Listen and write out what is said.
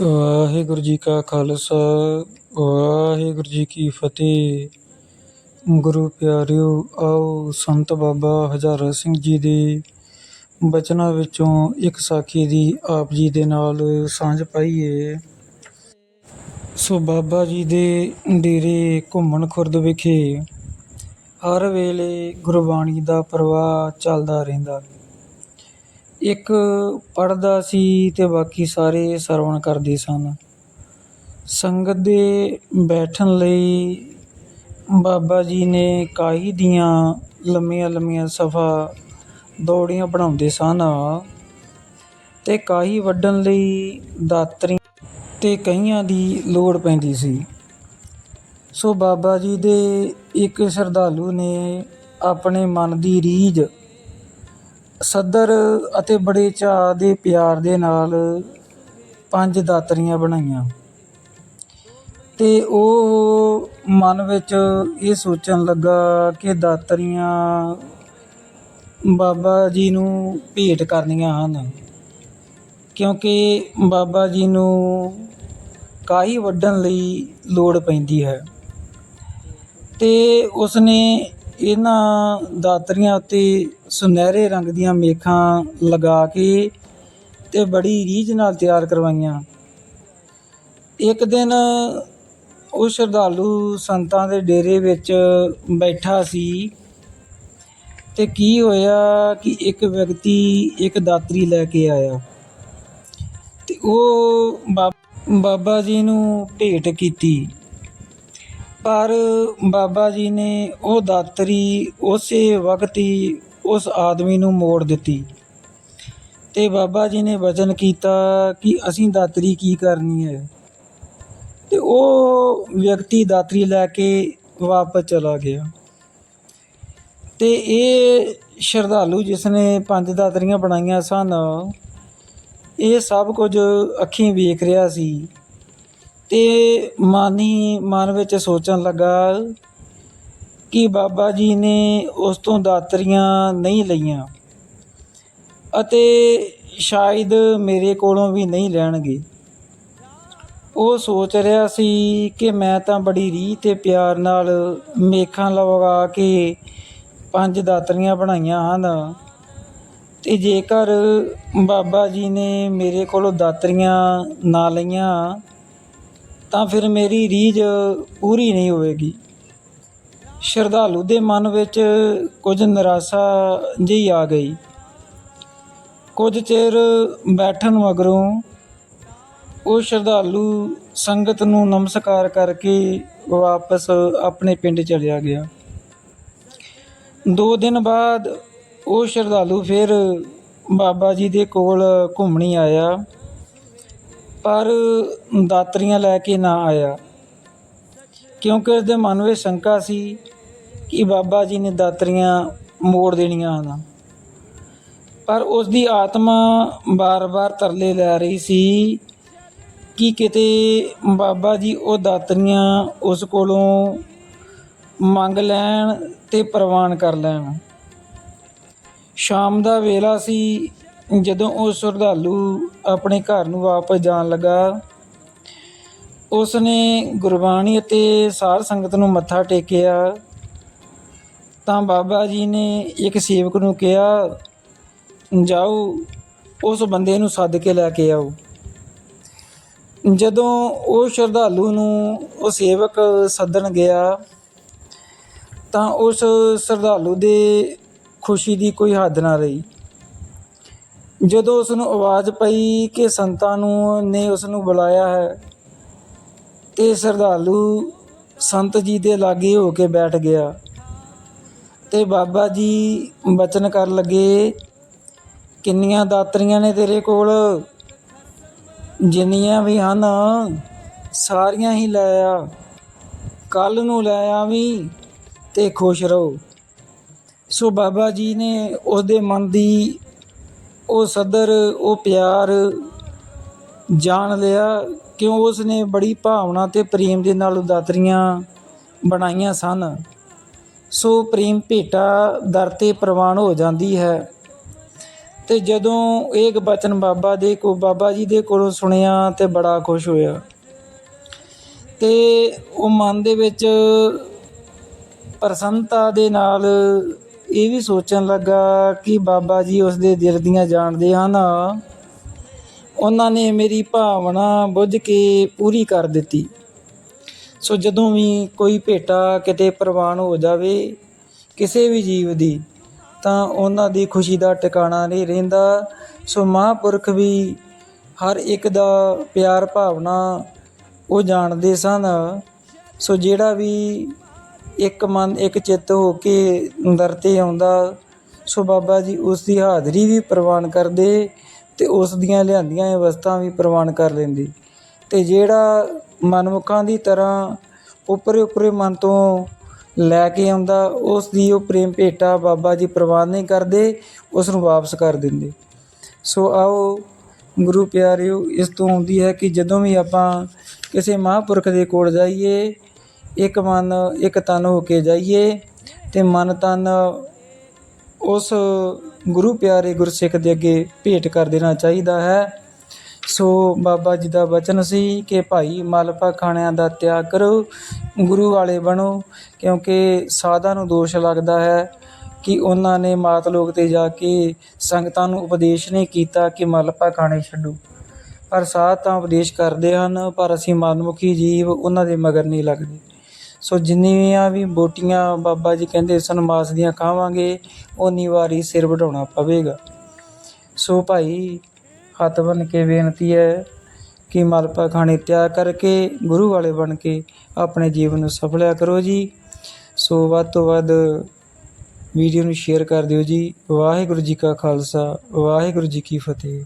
ਵਾਹਿਗੁਰੂ ਜੀ ਕਾ ਖਾਲਸਾ, ਵਾਹਿਗੁਰੂ ਜੀ ਕੀ ਫਤਿਹ। ਗੁਰੂ ਪਿਆਰਿਓ, ਆਓ ਸੰਤ ਬਾਬਾ ਹਜ਼ਾਰਾ ਸਿੰਘ ਜੀ ਦੇ ਬਚਨਾਂ ਵਿੱਚੋਂ ਇੱਕ ਸਾਖੀ ਦੀ ਆਪ ਜੀ ਦੇ ਨਾਲ ਸਾਂਝ ਪਾਈਏ। ਸੋ ਬਾਬਾ ਜੀ ਦੇ ਡੇਰੇ ਘੁੰਮਣ ਖੁਰਦ ਵਿਖੇ ਹਰ ਵੇਲੇ ਗੁਰਬਾਣੀ ਦਾ ਪ੍ਰਵਾਹ ਚੱਲਦਾ ਰਹਿੰਦਾ। ਇੱਕ ਪੜ੍ਹਦਾ ਸੀ ਅਤੇ ਬਾਕੀ ਸਾਰੇ ਸਰਵਣ ਕਰਦੇ ਸਨ। ਸੰਗਤ ਦੇ ਬੈਠਣ ਲਈ ਬਾਬਾ ਜੀ ਨੇ ਕਾਹੀ ਦੀਆਂ ਲੰਮੀਆਂ ਲੰਮੀਆਂ ਸਫਾ ਦੌੜੀਆਂ ਬਣਾਉਂਦੇ ਸਨ। ਤੇ ਕਾਹੀ ਵੱਢਣ ਲਈ ਦਾਤਰੀ ਤੇ ਕਈਆਂ ਦੀ ਲੋੜ ਪੈਂਦੀ ਸੀ। ਸੋ ਬਾਬਾ ਜੀ ਦੇ ਇੱਕ ਸ਼ਰਧਾਲੂ ਨੇ ਆਪਣੇ ਮਨ ਦੀ ਰੀਝ ਸੱਦਰ ਅਤੇ ਬੜੇ ਚਾਅ ਦੇ ਪਿਆਰ ਦੇ ਨਾਲ ਪੰਜ ਦਾਤਰੀਆਂ ਬਣਾਈਆਂ। ਅਤੇ ਉਹ ਮਨ ਵਿੱਚ ਇਹ ਸੋਚਣ ਲੱਗਾ ਕਿ ਦਾਤਰੀਆਂ ਬਾਬਾ ਜੀ ਨੂੰ ਭੇਟ ਕਰਨੀਆਂ ਹਨ। ਕਿਉਂਕਿ ਬਾਬਾ ਜੀ ਨੂੰ ਕਾਹੀ ਵੱਢਣ ਲਈ ਲੋੜ ਪੈਂਦੀ ਹੈ। ਅਤੇ ਉਸਨੇ ਇਹਨਾਂ ਦਾਤਰੀਆਂ ਉੱਤੇ ਸੁਨਹਿਰੇ ਰੰਗ ਦੀਆਂ ਮੇਖਾਂ ਲਗਾ ਕੇ ਤੇ ਬੜੀ ਰੀਝ ਨਾਲ ਤਿਆਰ ਕਰਵਾਈਆਂ। ਇੱਕ ਦਿਨ ਉਹ ਸ਼ਰਧਾਲੂ ਸੰਤਾਂ ਦੇ ਡੇਰੇ ਵਿੱਚ ਬੈਠਾ ਸੀ ਤੇ ਕੀ ਹੋਇਆ ਕਿ ਇੱਕ ਵਿਅਕਤੀ ਇੱਕ ਦਾਤਰੀ ਲੈ ਕੇ ਆਇਆ ਤੇ ਉਹ ਬਾ- ਬਾਬਾ ਜੀ ਨੂੰ ਭੇਟ ਕੀਤੀ। ਪਰ ਬਾਬਾ ਜੀ ਨੇ ਉਹ ਦਾਤਰੀ, ਉਸੇ ਵਕਤ ਹੀ ਉਸ ਆਦਮੀ ਨੂੰ ਮੋੜ ਦਿੱਤੀ। ਤੇ ਬਾਬਾ ਜੀ ਨੇ ਵਚਨ ਕੀਤਾ ਕਿ ਅਸੀਂ ਦਾਤਰੀ ਕੀ ਕਰਨੀ ਹੈ? ਤੇ ਉਹ ਵਿਅਕਤੀ ਦਾਤਰੀ ਲੈ ਕੇ ਵਾਪਸ ਚਲਾ ਗਿਆ। ਤੇ ਇਹ ਸ਼ਰਧਾਲੂ ਜਿਸ ਨੇ ਪੰਜ ਦਾਤਰੀਆਂ ਬਣਾਈਆਂ ਸਨ, ਇਹ ਸਭ ਕੁਝ ਅੱਖੀਂ ਵੇਖ ਰਿਹਾ ਸੀ। ਤੇ ਮਨ ਹੀ ਮਨ ਵਿੱਚ ਸੋਚਣ ਲੱਗਾ ਕਿ ਬਾਬਾ ਜੀ ਨੇ ਉਸ ਤੋਂ ਦਾਤਰੀਆਂ ਨਹੀਂ ਲਈਆਂ ਅਤੇ ਸ਼ਾਇਦ ਮੇਰੇ ਕੋਲੋਂ ਵੀ ਨਹੀਂ ਲੈਣਗੇ। ਉਹ ਸੋਚ ਰਿਹਾ ਸੀ ਕਿ ਮੈਂ ਤਾਂ ਬੜੀ ਰੀਹ ਤੇ ਪਿਆਰ ਨਾਲ ਮੇਖਾਂ ਲਵਾ ਕੇ ਪੰਜ ਦਾਤਰੀਆਂ ਬਣਾਈਆਂ ਹਨ ਤੇ ਜੇਕਰ ਬਾਬਾ ਜੀ ਨੇ ਮੇਰੇ ਕੋਲੋਂ ਦਾਤਰੀਆਂ ਨਾ ਲਈਆਂ ਤਾਂ ਫਿਰ ਮੇਰੀ ਰੀਝ ਪੂਰੀ ਨਹੀਂ ਹੋਵੇਗੀ। ਸ਼ਰਧਾਲੂ ਦੇ ਮਨ ਵਿੱਚ ਕੁਝ ਨਿਰਾਸ਼ਾ ਜਿਹੀ ਆ ਗਈ। ਕੁਝ ਚਿਰ ਬੈਠਣ ਮਗਰੋਂ ਉਹ ਸ਼ਰਧਾਲੂ ਸੰਗਤ ਨੂੰ ਨਮਸਕਾਰ ਕਰਕੇ ਵਾਪਸ ਆਪਣੇ ਪਿੰਡ ਚਲਿਆ ਗਿਆ। ਦੋ ਦਿਨ ਬਾਅਦ ਉਹ ਸ਼ਰਧਾਲੂ ਫਿਰ ਬਾਬਾ ਜੀ ਦੇ ਕੋਲ ਘੁੰਮਣੀ ਆਇਆ। ਪਰ ਦਾਤਰੀਆਂ ਲੈ ਕੇ ਨਾ ਆਇਆ। ਕਿਉਂਕਿ ਉਸਦੇ ਮਨ ਵਿੱਚ ਸ਼ੰਕਾ ਸੀ ਕਿ ਬਾਬਾ ਜੀ ਨੇ ਦਾਤਰੀਆਂ ਮੋੜ ਦੇਣੀਆਂ ਹਨ। ਪਰ ਉਸ ਦੀ ਆਤਮਾ ਬਾਰ-ਬਾਰ ਤਰਲੇ ਲੈ ਰਹੀ ਸੀ ਕਿ ਕਿਤੇ ਬਾਬਾ ਜੀ ਉਹ ਦਾਤਰੀਆਂ ਉਸ ਕੋਲੋਂ ਮੰਗ ਲੈਣ ਤੇ ਪ੍ਰਵਾਨ ਕਰ ਲੈਣ। ਸ਼ਾਮ ਦਾ ਵੇਲਾ ਸੀ ਜਦੋਂ ਉਹ ਸ਼ਰਧਾਲੂ ਆਪਣੇ ਘਰ ਨੂੰ ਵਾਪਸ ਜਾਣ ਲੱਗਾ ਉਸ ਨੇ ਗੁਰਬਾਣੀ ਅਤੇ ਸਾਧ ਸੰਗਤ ਨੂੰ ਮੱਥਾ ਟੇਕਿਆ। ਤਾਂ ਬਾਬਾ ਜੀ ਨੇ ਇੱਕ ਸੇਵਕ ਨੂੰ ਕਿਹਾ, ਜਾਓ, ਉਸ ਬੰਦੇ ਨੂੰ ਸੱਦ ਕੇ ਲੈ ਕੇ ਆਓ। ਜਦੋਂ ਉਹ ਸ਼ਰਧਾਲੂ ਨੂੰ ਉਹ ਸੇਵਕ ਸੱਦਣ ਗਿਆ, ਤਾਂ ਉਸ ਸ਼ਰਧਾਲੂ ਦੇ ਖੁਸ਼ੀ ਦੀ ਕੋਈ ਹੱਦ ਨਾ ਰਹੀ। ਜਦੋਂ ਉਸ ਨੂੰ ਆਵਾਜ਼ ਪਈ ਕਿ ਸੰਤਾਂ ਨੂੰ ਨੇ ਉਸ ਨੂੰ ਬੁਲਾਇਆ ਹੈ ਤੇ ਸ਼ਰਧਾਲੂ ਸੰਤ ਜੀ ਦੇ ਲਾਗੇ ਹੋ ਕੇ ਬੈਠ ਗਿਆ ਤੇ ਬਾਬਾ ਜੀ ਬਚਨ ਕਰਨ ਲੱਗੇ, ਕਿੰਨੀਆਂ ਦਾਤਰੀਆਂ ਨੇ ਤੇਰੇ ਕੋਲ? ਜਿੰਨੀਆਂ ਵੀ ਹਨ, ਸਾਰੀਆਂ ਹੀ ਲੈ ਆ। ਕੱਲ ਨੂੰ ਲੈ ਆਵੀਂ ਤੇ ਖੁਸ਼ ਰਹੋ। ਸੋ ਬਾਬਾ ਜੀ ਨੇ ਉਹਦੇ ਮਨ ਦੀ ਉਹ ਸਦਰ, ਉਹ ਪਿਆਰ ਜਾਣ ਲਿਆ ਕਿਉਂ ਉਸ ਨੇ ਬੜੀ ਭਾਵਨਾ ਤੇ ਪ੍ਰੇਮ ਦੇ ਨਾਲ ਉਹ ਦਾਤਰੀਆਂ ਬਣਾਈਆਂ ਸਨ। ਸੋ ਪ੍ਰੇਮ ਭੇਟਾ ਦਰ ਤੇ ਪ੍ਰਵਾਨ ਹੋ ਜਾਂਦੀ ਹੈ। ਤੇ ਜਦੋਂ ਇਹ ਬਚਨ ਬਾਬਾ ਦੇ ਕੋ ਬਾਬਾ ਜੀ ਦੇ ਕੋਲੋਂ ਸੁਣਿਆ ਤੇ ਬੜਾ ਖੁਸ਼ ਹੋਇਆ। ਤੇ ਉਹ ਮਨ ਦੇ ਵਿੱਚ ਪ੍ਰਸੰਨਤਾ ਦੇ ਨਾਲ ਇਹ ਵੀ ਸੋਚਣ ਲੱਗਾ ਕਿ ਬਾਬਾ ਜੀ ਉਸ ਦੇ ਦਿਲ ਦੀਆਂ ਜਾਣਦੇ ਹਨ। ਉਹਨਾਂ ਨੇ ਮੇਰੀ ਭਾਵਨਾ ਬੁੱਝ ਕੇ ਪੂਰੀ ਕਰ ਦਿੱਤੀ। ਸੋ ਜਦੋਂ ਵੀ ਕੋਈ ਭੇਟਾ ਕਿਤੇ ਪ੍ਰਵਾਨ ਹੋ ਜਾਵੇ ਕਿਸੇ ਵੀ ਜੀਵ ਦੀ, ਤਾਂ ਉਹਨਾਂ ਦੀ ਖੁਸ਼ੀ ਦਾ ਟਿਕਾਣਾ ਨਹੀਂ ਰਹਿੰਦਾ। ਸੋ ਮਹਾਂਪੁਰਖ ਵੀ ਹਰ ਇੱਕ ਦਾ ਪਿਆਰ ਭਾਵਨਾ ਉਹ ਜਾਣਦੇ ਸਨ। ਸੋ ਜਿਹੜਾ ਵੀ ਇੱਕ ਮਨ, ਇੱਕ ਚਿੱਤ ਹੋ ਕੇ ਦਰ ਤੇ ਆਉਂਦਾ, ਸੋ ਬਾਬਾ ਜੀ ਉਸ ਦੀ ਹਾਜ਼ਰੀ ਵੀ ਪ੍ਰਵਾਨ ਕਰਦੇ ਤੇ ਉਸ ਦੀਆਂ ਲਿਆਂਦੀਆਂ ਅਵਸਥਾ ਵੀ ਪ੍ਰਵਾਨ ਕਰ ਲੈਂਦੇ। ਤੇ ਜਿਹੜਾ ਮਨਮੁਖਾਂ ਦੀ ਤਰ੍ਹਾਂ ਉੱਪਰੇ ਉੱਪਰੇ ਮਨ ਤੋਂ ਲੈ ਕੇ ਆਉਂਦਾ, ਉਸ ਦੀ ਉਹ ਪ੍ਰੇਮ ਭੇਟਾ ਬਾਬਾ ਜੀ ਪ੍ਰਵਾਨ ਨਹੀਂ ਕਰਦੇ, ਉਸ ਨੂੰ ਵਾਪਸ ਕਰ ਦਿੰਦੇ। ਸੋ ਆਓ ਗੁਰੂ ਪਿਆਰਿਓ, ਇਸ ਤੋਂ ਆਉਂਦੀ ਹੈ ਕਿ ਜਦੋਂ ਵੀ ਆਪਾਂ ਕਿਸੇ ਮਹਾਂਪੁਰਖ ਦੇ ਕੋਲ ਜਾਈਏ ਇੱਕ ਮਨ, ਇੱਕ ਤਨ ਹੋ ਕੇ ਜਾਈਏ ਤੇ ਮਨ ਤਨ ਉਸ ਗੁਰੂ ਪਿਆਰੇ ਗੁਰਸਿੱਖ ਦੇ ਅੱਗੇ ਭੇਟ ਕਰ ਦੇਣਾ ਚਾਹੀਦਾ ਹੈ। ਸੋ ਬਾਬਾ ਜੀ ਦਾ ਬਚਨ ਸੀ ਕਿ ਭਾਈ ਮਲਪਾ ਖਾਣਿਆਂ ਦਾ ਤਿਆਗ ਕਰੋ, ਗੁਰੂ ਵਾਲੇ ਬਣੋ, ਕਿਉਂਕਿ ਸਾਧਾਂ ਨੂੰ ਦੋਸ਼ ਲੱਗਦਾ ਹੈ ਕਿ ਉਹਨਾਂ ਨੇ ਮਾਤ ਲੋਕ ਤੇ ਜਾ ਕੇ ਸੰਗਤਾਂ ਨੂੰ ਉਪਦੇਸ਼ ਨਹੀਂ ਕੀਤਾ ਕਿ ਮਲਪਾ ਖਾਣੇ ਛੱਡੋ। ਪਰ ਸਾਧ ਤਾਂ ਉਪਦੇਸ਼ ਕਰਦੇ ਹਨ, ਪਰ ਅਸੀਂ ਮਨਮੁਖੀ ਜੀਵ ਉਹਨਾਂ ਦੇ ਮਗਰ ਨਹੀਂ ਲੱਗਦੇ। ਸੋ ਜਿੰਨੀਆਂ ਵੀ ਬੋਟੀਆਂ ਬਾਬਾ ਜੀ ਕਹਿੰਦੇ ਸਨ, ਮਾਸ ਦੀਆਂ ਖਾਵਾਂਗੇ ਓਨੀ ਵਾਰੀ ਸਿਰ ਵਢਾਉਣਾ ਪਵੇਗਾ। ਸੋ ਭਾਈ, ਹੱਥ ਬਨ ਕੇ ਬੇਨਤੀ ਹੈ ਕਿ ਮਲਪਾ ਖਾਣੇ ਤਿਆਰ ਕਰਕੇ ਗੁਰੂ ਵਾਲੇ ਬਣ ਕੇ ਆਪਣੇ ਜੀਵਨ ਨੂੰ ਸਫਲਿਆ ਕਰੋ ਜੀ। ਸੋ ਵੱਧ ਤੋਂ ਵੱਧ ਵੀਡੀਓ ਨੂੰ ਸ਼ੇਅਰ ਕਰ ਦਿਓ ਜੀ। ਵਾਹਿਗੁਰੂ ਜੀ ਕਾ ਖਾਲਸਾ, ਵਾਹਿਗੁਰੂ ਜੀ ਕੀ ਫਤਿਹ।